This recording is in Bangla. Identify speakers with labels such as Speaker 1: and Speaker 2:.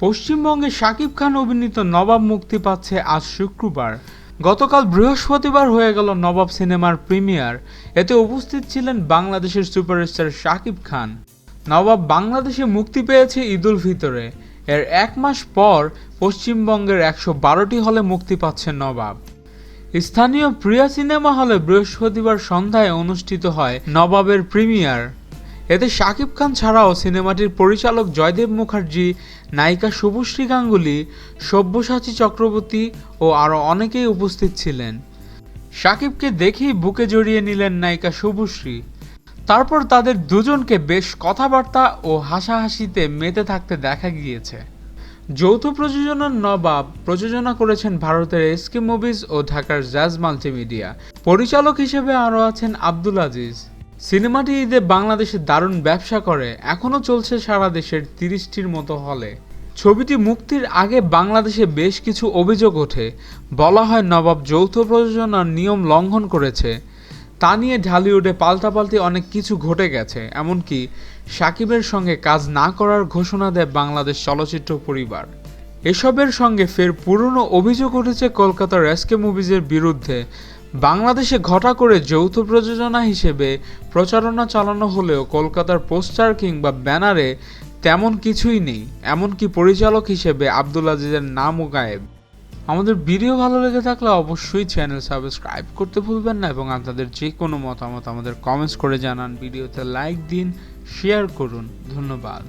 Speaker 1: পশ্চিমবঙ্গে শাকিব খান অভিনীত নবাব মুক্তি পাচ্ছে আজ শুক্রবার। গতকাল বৃহস্পতিবার হয়ে গেল নবাব সিনেমার প্রিমিয়ার। এতে উপস্থিত ছিলেন বাংলাদেশের সুপারস্টার শাকিব খান। নবাব বাংলাদেশে মুক্তি পেয়েছে ঈদুল ফিতরে। এর এক মাস পর পশ্চিমবঙ্গের একশো বারোটি হলে মুক্তি পাচ্ছে নবাব। স্থানীয় প্রিয়া সিনেমা হলে বৃহস্পতিবার সন্ধ্যায় অনুষ্ঠিত হয় নবাবের প্রিমিয়ার। এতে শাকিব খান ছাড়াও সিনেমাটির পরিচালক জয়দেব মুখার্জি, নায়িকা শুভশ্রী গাঙ্গুলি, সব্যসাচী চক্রবর্তী ও আরও অনেকেই উপস্থিত ছিলেন। শাকিবকে দেখেই বুকে জড়িয়ে নিলেন নায়িকা শুভশ্রী। তারপর তাদের দুজনকে বেশ কথাবার্তা ও হাসাহাসিতে মেতে থাকতে দেখা গিয়েছে। যৌথ প্রযোজনার নবাব প্রযোজনা করেছেন ভারতের এসকে মুভিজ ও ঢাকার জ্যাজ মাল্টিমিডিয়া। পরিচালক হিসেবে আরও আছেন আব্দুল আজিজ। সিনেমাটি ঈদে বাংলাদেশে দারুণ ব্যবসা করে, এখনও চলছে সারা দেশের তিরিশটির মতো হলে। ছবিটি মুক্তির আগে বাংলাদেশে বেশ কিছু অভিযোগ ওঠে। বলা হয় নবাব যৌথ প্রযোজনার নিয়ম লঙ্ঘন করেছে। তা নিয়ে ঢালিউডে পাল্টাপাল্টি অনেক কিছু ঘটে গেছে, এমনকি সাকিবের সঙ্গে কাজ না করার ঘোষণা দেয় বাংলাদেশ চলচ্চিত্র পরিবার। এসবের সঙ্গে ফের পুরনো অভিযোগ উঠেছে কলকাতার এসকে মুভিজের বিরুদ্ধে। বাংলাদেশে ঘটা করে যৌথ প্রযোজনা হিসেবে প্রচারণা চালানো হলেও কলকাতার পোস্টার কিংবা ব্যানারে তেমন কিছুই নেই, এমনকি পরিচালক হিসেবে আব্দুল আজিজের নামও গায়েব। আমাদের ভিডিও ভালো লেগে থাকলে অবশ্যই চ্যানেল সাবস্ক্রাইব করতে ভুলবেন না এবং আপনাদের যে কোনো মতামত আমাদের কমেন্টস করে জানান। ভিডিওতে লাইক দিন শেয়ার করুন। ধন্যবাদ।